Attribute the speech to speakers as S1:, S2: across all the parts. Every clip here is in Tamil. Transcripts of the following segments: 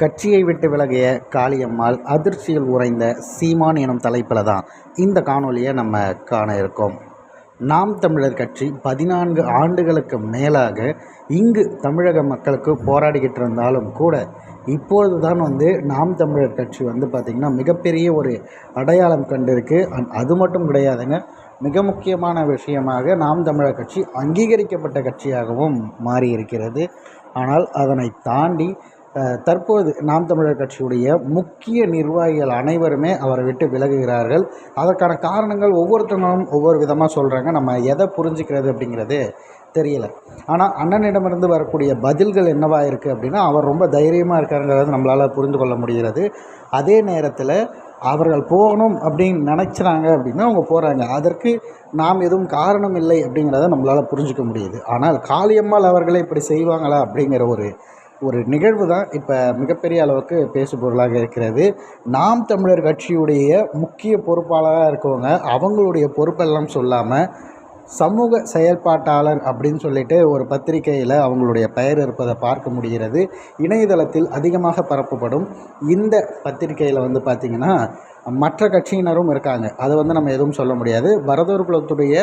S1: கட்சியை விட்டு விலகிய காளியம்மாள் அதிர்ச்சியில் உறைந்த சீமான் எனும் தலைப்பில் தான் இந்த காணொலியை நம்ம காண இருக்கோம். நாம் தமிழர் கட்சி பதினான்கு ஆண்டுகளுக்கு மேலாக இங்கு தமிழக மக்களுக்கு போராடிக்கிட்டு இருந்தாலும் கூட இப்பொழுது தான் வந்து நாம் தமிழர் கட்சி வந்து பார்த்திங்கன்னா மிகப்பெரிய ஒரு அடையாளம் கண்டிருக்கு. அது மட்டும் கிடையாதுங்க மிக முக்கியமான விஷயமாக நாம் தமிழர் கட்சி அங்கீகரிக்கப்பட்ட கட்சியாகவும் மாறி இருக்கிறது ஆனால் அதனை தாண்டி தற்போது நாம் தமிழர் கட்சியுடைய முக்கிய நிர்வாகிகள் அனைவருமே அவரை விட்டு விலகுகிறார்கள். அதற்கான காரணங்கள் ஒவ்வொருத்தவங்களும் ஒவ்வொரு விதமாக சொல்கிறாங்க நம்ம எதை புரிஞ்சுக்கிறது அப்படிங்கிறது தெரியல. ஆனால் அண்ணனிடமிருந்து வரக்கூடிய பதில்கள் என்னவா இருக்குது அப்படின்னா அவர் ரொம்ப தைரியமாக இருக்காருங்கிறத நம்மளால் புரிந்து கொள்ள முடிகிறது. அதே நேரத்தில் அவர்கள் போகணும் அப்படின்னு நினச்சாங்க அப்படின்னா அவங்க போகிறாங்க அதற்கு நாம் எதுவும் காரணம் இல்லை அப்படிங்கிறத நம்மளால் புரிஞ்சுக்க முடியுது. ஆனால் காளியம்மாள் அவர்களே இப்படி செய்வாங்களா அப்படிங்கிற ஒரு ஒரு நிகழ்வு தான் இப்போ மிகப்பெரிய அளவுக்கு பேசு பொருளாக இருக்கிறது. நாம் தமிழர் கட்சியுடைய முக்கிய பொறுப்பாளராக இருக்கவங்க அவங்களுடைய பொறுப்பெல்லாம் சொல்லாமல் சமூக செயல்பாட்டாளர் அப்படின்னு சொல்லிட்டு ஒரு பத்திரிகையில் அவங்களுடைய பெயர் இருப்பதை பார்க்க முடிகிறது. இணையதளத்தில் அதிகமாக பரப்பப்படும் இந்த பத்திரிகையில் வந்து பார்த்திங்கன்னா மற்ற கட்சியினரும் இருக்காங்க. அதை வந்து நம்ம எதுவும் சொல்ல முடியாது. பரதூர் குலத்துடைய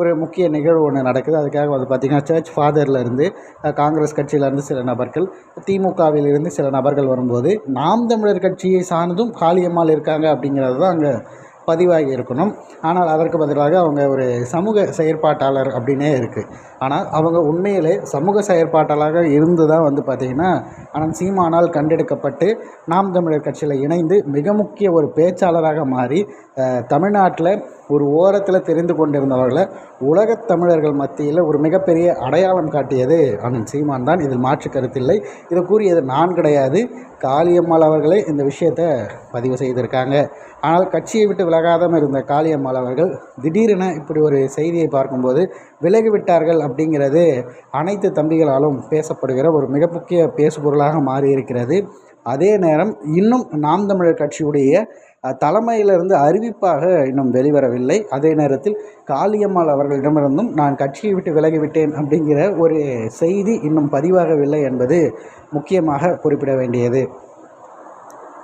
S1: ஒரு முக்கிய நிகழ்வு ஒன்று நடக்குது. அதுக்காக வந்து பார்த்திங்கன்னா சர்ச் ஃபாதர்லேருந்து காங்கிரஸ் கட்சியிலேருந்து சில நபர்கள் திமுகவில் இருந்து சில நபர்கள் வரும்போது நாம் தமிழர் கட்சியை சார்ந்தும் காளியம்மாள் இருக்காங்க அப்படிங்கிறது தான் அங்கே பதிவாகி இருக்கணும். ஆனால் அதற்கு பதிலாக அவங்க ஒரு சமூக செயற்பாட்டாளர் அப்படின்னே இருக்குது ஆனால் அவங்க உண்மையிலே சமூக செயற்பாட்டாளராக இருந்து தான் வந்து பார்த்திங்கன்னா ஆனால் சீமானால் கண்டெடுக்கப்பட்டு நாம் தமிழர் கட்சியில் இணைந்து மிக முக்கிய ஒரு பேச்சாளராக மாறி தமிழ்நாட்டில் ஒரு ஓரத்தில் தெரிந்து கொண்டிருந்தவர்களை உலகத் தமிழர்கள் மத்தியில் ஒரு மிகப்பெரிய அடையாளம் காட்டியது அண்ணன் சீமான் தான். இதில் மாற்று கருத்தில்லை இதை கூறியது நான் கிடையாது. காளியம்மாள் அவர்களே இந்த விஷயத்தை பதிவு செய்திருக்காங்க. ஆனால் கட்சியை விட்டு விலகாதம் இருந்த காளியம்மாள் அவர்கள் திடீரென இப்படி ஒரு செய்தியை பார்க்கும்போது விலகிவிட்டார்கள் அப்படிங்கிறது அனைத்து தம்பிகளாலும் பேசப்படுகிற ஒரு மிக முக்கிய பேசுபொருளாக மாறியிருக்கிறது. அதே நேரம் இன்னும் நாம் தமிழர் கட்சியுடைய தலைமையிலிருந்து அறிவிப்பாக இன்னும் வெளிவரவில்லை. அதே நேரத்தில் காளியம்மாள் அவர்களிடமிருந்தும் நான் கட்சியை விட்டு விலகிவிட்டேன் அப்படிங்கிற ஒரு செய்தி இன்னும் பதிவாகவில்லை என்பது முக்கியமாக குறிப்பிட வேண்டியது.